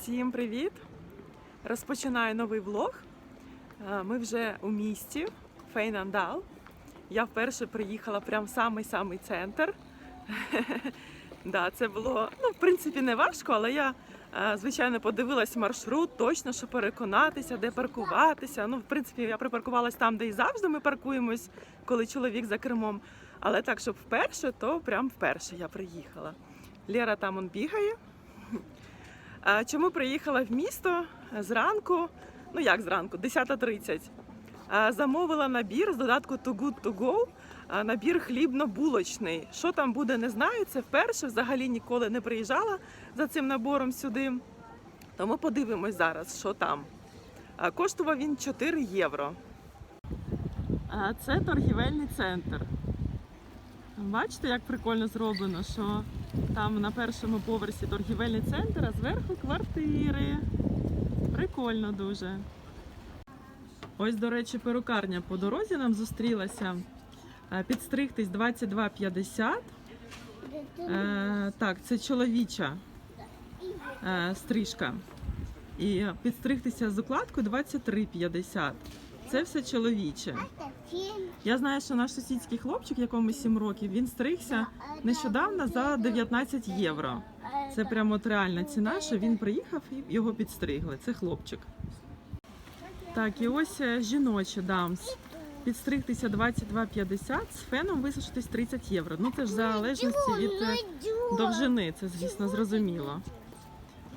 Всім привіт! Розпочинаю новий влог. Е, Ми вже у місті Фейнандал. Я вперше приїхала прямо в самий-самий центр. Да, це було, ну, в принципі, не важко, але я, е, звичайно, подивилась маршрут, точно, щоб переконатися, де паркуватися. Ну, в принципі, я припаркувалась там, де і завжди ми паркуємось, коли чоловік за кермом. Але так, щоб вперше, то прям вперше я приїхала. Лера там он бігає. Чому приїхала в місто зранку? Ну як зранку, 10.30. А, Замовила набір з додатку Too Good To Go, набір хлібно-булочний. Що там буде, не знаю. Це вперше взагалі ніколи не приїжджала за цим набором сюди. Тому подивимось зараз, що там. Коштував він 4 євро. Це торгівельний центр. Бачите, як прикольно зроблено, що там на першому поверсі торгівельний центр, а зверху квартири. Прикольно дуже. Ось, до речі, перукарня по дорозі нам зустрілася. Е, Підстригтись 22,50. Е, Так, це чоловіча е, стрижка. І підстригтися з укладкою 23,50. Це все чоловіче. Я знаю, що наш сусідський хлопчик, якому 7 років, він стригся нещодавно за 19 євро. Це прямо от реальна ціна, що він приїхав і його підстригли. Це хлопчик. Так, і ось е, жіноче дамс. Підстригтися 22,50, з феном висушитись 30 євро. Ну це ж в залежності від е, довжини, це звісно зрозуміло.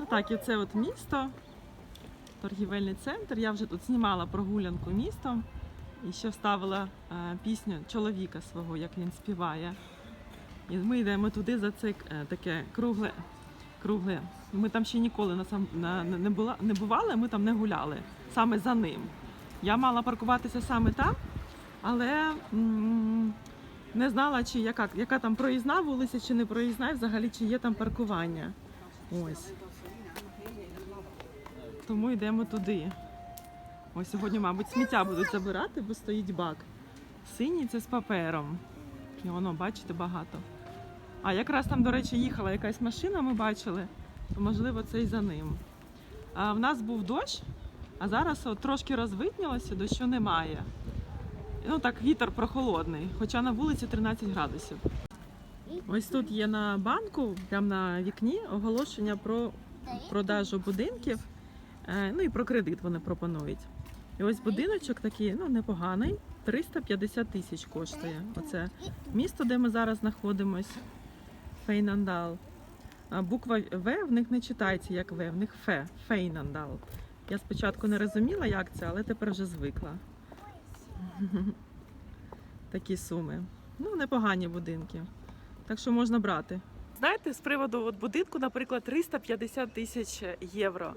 Ну так, і це от місто, торгівельний центр. Я вже тут знімала прогулянку містом і ще вставила е, пісню чоловіка свого, як він співає. І ми йдемо туди за це е, таке кругле. кругле. Ми там ще ніколи на не була не бували, ми там не гуляли саме за ним. Я мала паркуватися саме там, але м, не знала, чи яка, яка там проїзна вулиця, чи не проїзна, і взагалі чи є там паркування. Ось. Тому йдемо туди. Ось сьогодні, мабуть, сміття будуть забирати, бо стоїть бак. Синій це з папером. І воно, бачите, багато. А якраз там, до речі, їхала якась машина, ми бачили, то можливо це і за ним. А в нас був дощ, а зараз от трошки розвиднілося, дощу немає. Ну так, вітер прохолодний, хоча на вулиці 13 градусів. Ось тут є на банку, прямо на вікні, оголошення про продажу будинків. Е, Ну і про кредит вони пропонують. І ось будиночок такий, ну непоганий, 350 тисяч коштує. Оце місто, де ми зараз знаходимось, Фейнандал. А буква В в них не читається як В, в них Фе, Фейнандал. Я спочатку не розуміла, як це, але тепер вже звикла. Такі суми. Ну, непогані будинки. Так що можна брати. Знаєте, з приводу от будинку, наприклад, 350 тисяч євро.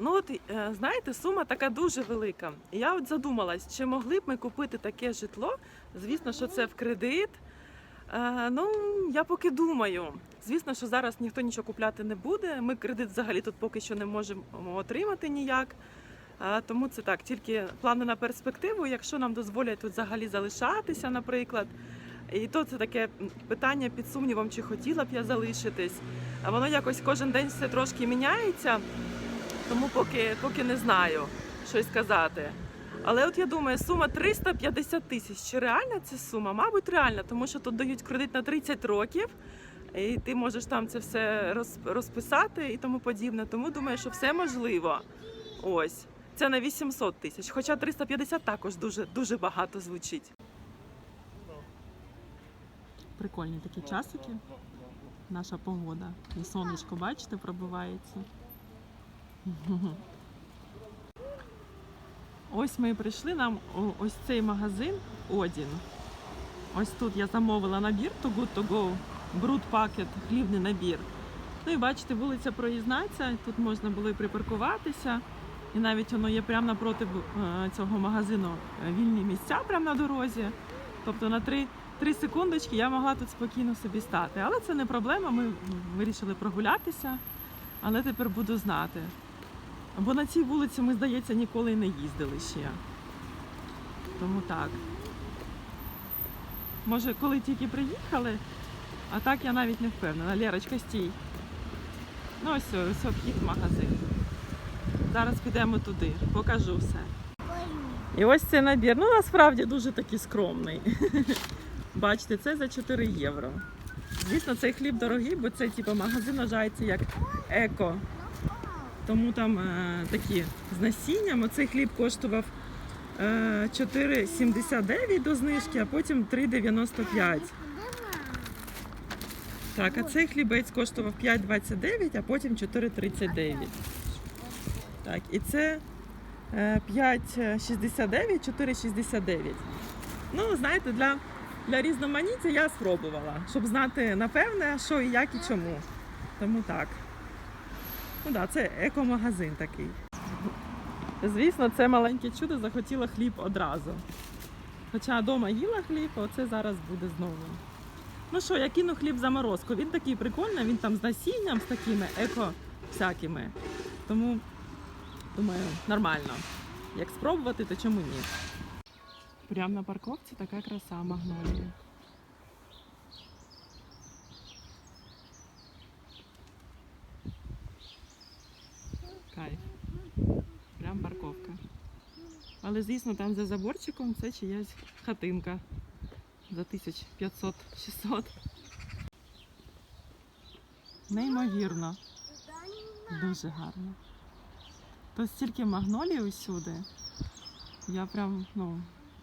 Ну от е, знаєте, сума така дуже велика. Я от задумалась, чи могли б ми купити таке житло. Звісно, що це в кредит. Е, Ну, я поки думаю. Звісно, що зараз ніхто нічого купляти не буде. Ми кредит взагалі тут поки що не можемо отримати ніяк. Тому це так, тільки плани на перспективу, якщо нам дозволять тут взагалі залишатися, наприклад. І то це таке питання під сумнівом, чи хотіла б я залишитись. А воно якось кожен день все трошки міняється, тому поки, поки не знаю, що сказати. Але от я думаю, сума 350 тисяч. Чи реальна ця сума? Мабуть, реальна, тому що тут дають кредит на 30 років, і ти можеш там це все роз- розписати і тому подібне. Тому думаю, що все можливо. Ось. Це на 800 тисяч. Хоча 350 також дуже, дуже багато звучить. Прикольні такі часики. Наша погода. І сонечко, бачите, пробивається. Ось ми і прийшли нам ось цей магазин Одін. Ось тут я замовила набір To Good To Go, Brood Packet, хлібний набір. Ну і бачите, вулиця проїзна тут можна було і припаркуватися. І навіть воно є прямо напроти е, цього магазину е, вільні місця прямо на дорозі. Тобто на три, три секундочки я могла тут спокійно собі стати. Але це не проблема, ми вирішили прогулятися, але тепер буду знати. Бо на цій вулиці ми, здається, ніколи не їздили ще. Тому так. Може, коли тільки приїхали, а так я навіть не впевнена. Лерочка, стій. Ну ось, ось в магазин. Зараз підемо туди, покажу все. І ось цей набір. Ну насправді дуже такий скромний. Бачите, це за 4 євро. Звісно, цей хліб дорогий, бо це типу, магазин вважається як еко. Тому там е, такі з насінням. Оцей хліб коштував е, 4,79 до знижки, а потім 3,95. Так, а цей хлібець коштував 5,29, а потім 4,39. Так, і це е, 5,69, 4,69. Ну, знаєте, для, для різноманіття я спробувала, щоб знати напевне, що і як і чому. Тому так. Ну да, це екомагазин такий. Звісно, це маленьке чудо захотіло хліб одразу. Хоча вдома їла хліб, оце зараз буде знову. Ну що, я кину хліб заморозку. Він такий прикольний, він там з насінням, з такими еко всякими. Тому, думаю, нормально. Як спробувати, то чому ні? Прямо на парковці така краса магнолія. Кайф. Прям парковка. Але, звісно, там за заборчиком це чиясь хатинка за 1500-600. Неймовірно. Дуже гарно. Тут стільки магнолій усюди. Я прям, ну,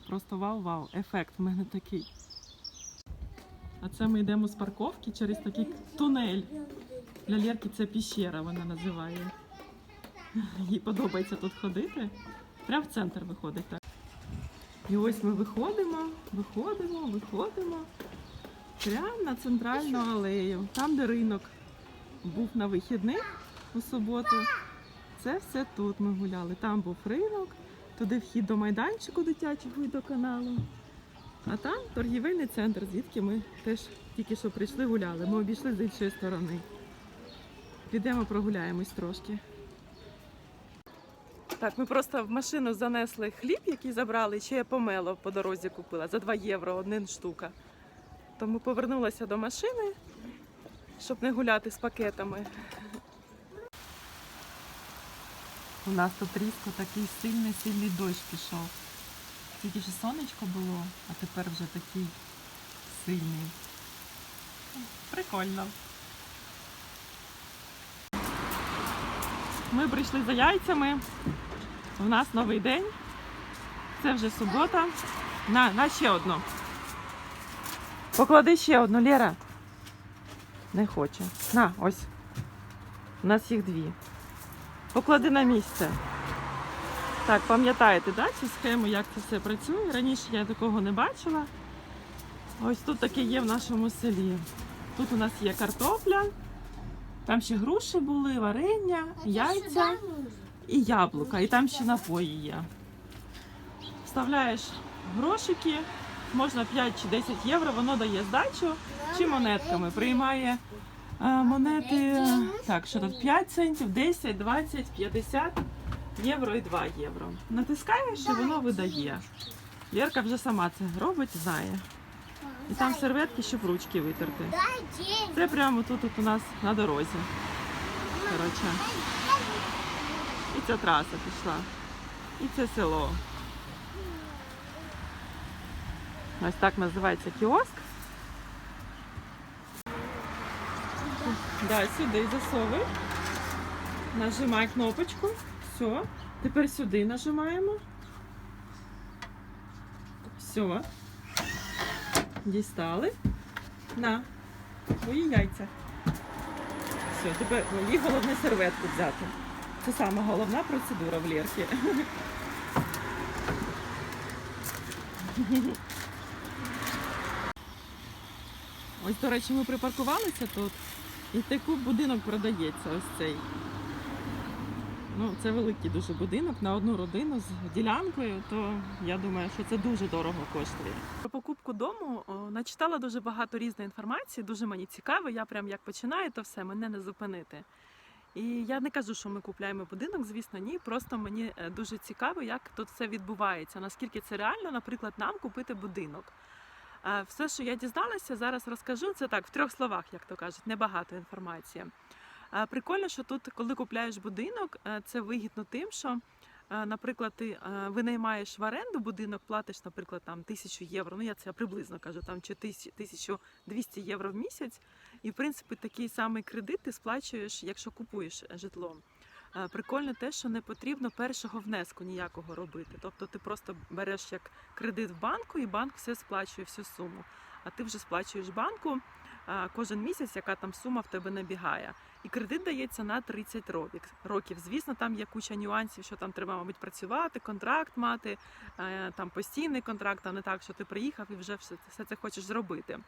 просто вау-вау. Ефект в мене такий. А це ми йдемо з парковки через такий тунель. Для Лєрки це піщера, вона називає. Їй подобається тут ходити. Прям в центр виходить так. І ось ми виходимо, виходимо, виходимо. Прямо на центральну алею. Там, де ринок був на вихідних у суботу. Це все тут ми гуляли. Там був ринок, туди вхід до майданчику дитячого і до каналу. А там торгівельний центр, звідки ми теж тільки що прийшли гуляли. Ми обійшли з іншої сторони. Підемо прогуляємось трошки. Так, ми просто в машину занесли хліб, який забрали, ще я помело по дорозі купила за 2 євро один штука. Тому повернулася до машини, щоб не гуляти з пакетами. У нас тут різко такий сильний сильний дощ пішов. Тільки ж сонечко було, а тепер вже такий сильний. Прикольно. Ми прийшли за яйцями. У нас новий день. Це вже субота. На, на ще одну. Поклади ще одну, Лера. Не хоче. На, ось. У нас їх дві. Поклади на місце. Так, пам'ятаєте, да, цю схему, як це все працює? Раніше я такого не бачила. Ось тут таке є в нашому селі. Тут у нас є картопля, там ще груші були, варення, яйця і яблука. І там ще напої є. Вставляєш грошики, можна 5 чи 10 євро, воно дає здачу чи монетками. Приймає е, монети, так, що тут 5 центів, 10, 20, 50 євро і 2 євро. Натискаєш і воно видає. Лєрка вже сама це робить, знає. І там серветки, щоб ручки витерти. Це прямо тут, тут у нас на дорозі. Коротше. І ця траса пішла. І це село. Ось так називається кіоск. Да, сюди засовуй. Нажимай кнопочку. Все. Тепер сюди нажимаємо. Все. Дістали. На. Твої яйця. Все, тепер їй головне серветку взяти. Це сама головна процедура в Лєрки. Ось, до речі, ми припаркувалися тут. І такий будинок продається ось цей. Ну, це великий дуже будинок на одну родину з ділянкою, то я думаю, що це дуже дорого коштує. Про покупку дому начитала дуже багато різної інформації, дуже мені цікаво. Я прям як починаю, то все, мене не зупинити. І я не кажу, що ми купляємо будинок, звісно, ні. Просто мені е, дуже цікаво, як тут все відбувається, наскільки це реально, наприклад, нам купити будинок. Е, Все, що я дізналася, зараз розкажу. Це так, в трьох словах, як то кажуть, небагато інформації. Прикольно, що тут, коли купляєш будинок, е, це вигідно тим, що, е, наприклад, ти е, винаймаєш в оренду будинок, платиш, наприклад, там тисячу євро. Ну я це приблизно кажу, там чи тисяч- 1200 євро в місяць. І в принципі такий самий кредит ти сплачуєш, якщо купуєш житло. Е, Прикольно те, що не потрібно першого внеску ніякого робити. Тобто ти просто береш як кредит в банку, і банк все сплачує всю суму. А ти вже сплачуєш банку е, кожен місяць, яка там сума в тебе набігає. І кредит дається на 30 років. Звісно, там є куча нюансів, що там треба, мабуть, працювати, контракт мати, е, там постійний контракт, а не так, що ти приїхав і вже все це хочеш зробити.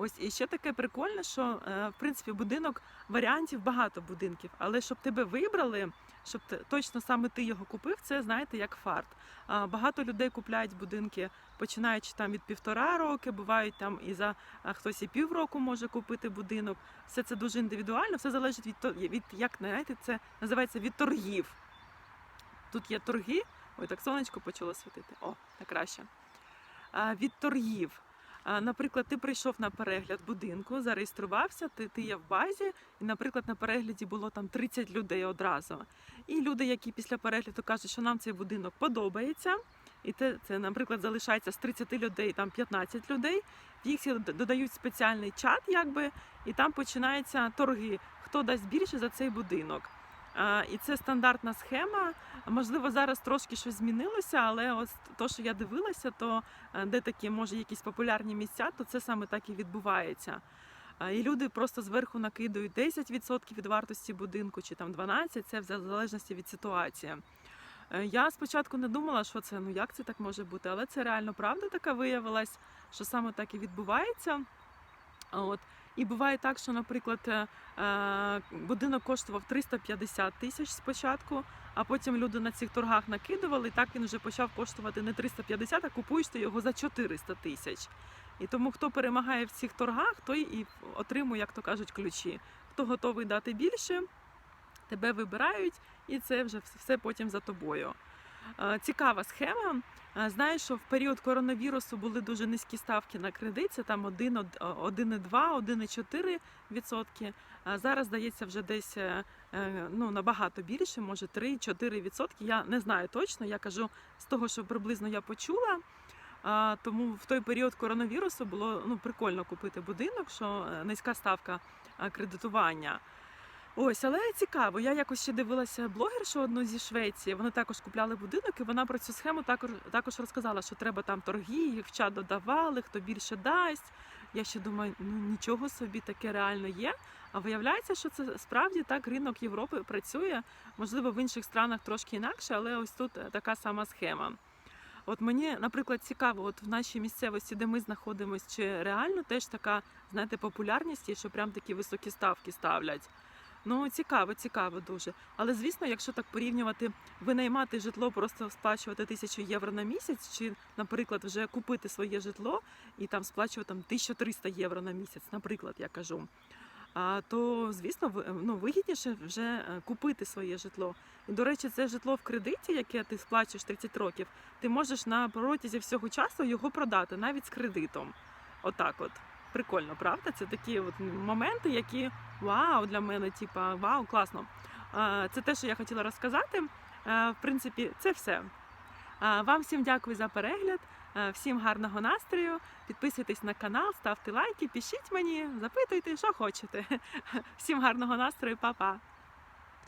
Ось і ще таке прикольне, що е, в принципі будинок варіантів багато будинків, але щоб тебе вибрали, щоб точно саме ти його купив, це знаєте як фарт. Багато людей купляють будинки, починаючи там від півтора роки, бувають там і за хтось і півроку може купити будинок. Все це дуже індивідуально, все залежить від то- від як знаєте, це називається від торгів. Тут є торги. Ой, так сонечко почало світити. О, так краще. Від торгів. Наприклад, ти прийшов на перегляд будинку, зареєструвався, ти, ти є в базі, і, наприклад, на перегляді було там 30 людей одразу. І люди, які після перегляду кажуть, що нам цей будинок подобається, і це, це наприклад, залишається з 30 людей, там 15 людей. В їх додають спеціальний чат, якби, і там починаються торги, хто дасть більше за цей будинок. І це стандартна схема. Можливо, зараз трошки щось змінилося, але ось то, що я дивилася, то е, де такі може якісь популярні місця, то це саме так і відбувається. І люди просто зверху накидують 10% від вартості будинку чи там 12%, це в залежності від ситуації. Е, Я спочатку не думала, що це ну як це так може бути, але це реально правда така виявилась, що саме так і відбувається. От. І буває так, що, наприклад, е, е, будинок коштував 350 тисяч спочатку, а потім люди на цих торгах накидували, і так він вже почав коштувати не 350, а купуєш ти його за 400 тисяч. І тому хто перемагає в цих торгах, той і отримує, як то кажуть, ключі. Хто готовий дати більше, тебе вибирають, і це вже все потім за тобою. Е, Цікава схема. Е, Знаєш, що в період коронавірусу були дуже низькі ставки на кредит, там 1,2, 1,4 відсотки. Зараз здається вже десь е, е, ну, набагато більше, може 3-4 відсотки. Я не знаю точно. Я кажу з того, що приблизно я почула. Тому в той період коронавірусу було ну, прикольно купити будинок, що е, низька ставка е, кредитування. Ось, але цікаво. Я якось ще дивилася блогершу одну зі Швеції. Вони також купляли будинок, і вона про цю схему також також розказала, що треба там торги, їх в чат додавали, хто більше дасть. Я ще думаю, ну нічого собі таке реально є. А виявляється, що це справді так ринок Європи працює. Можливо, в інших странах трошки інакше, але ось тут е, така сама схема. От мені, наприклад, цікаво, от в нашій місцевості, де ми знаходимося, чи реально теж така, знаєте, популярність є, що прям такі високі ставки ставлять. Ну, цікаво, цікаво дуже. Але звісно, якщо так порівнювати, винаймати житло, просто сплачувати тисячу євро на місяць, чи, наприклад, вже купити своє житло і там сплачувати там 1300 євро на місяць, наприклад, я кажу. А то, звісно, ну, вигідніше вже е, купити своє житло. І, до речі, це житло в кредиті, яке ти сплачуєш 30 років, ти можеш на протязі всього часу його продати, навіть з кредитом. Отак от. Прикольно, правда? Це такі от моменти, які вау для мене, типа вау, класно. Це те, що я хотіла розказати. В принципі, це все. Вам всім дякую за перегляд, всім гарного настрою. Підписуйтесь на канал, ставте лайки, пишіть мені, запитуйте, що хочете. Всім гарного настрою, па-па!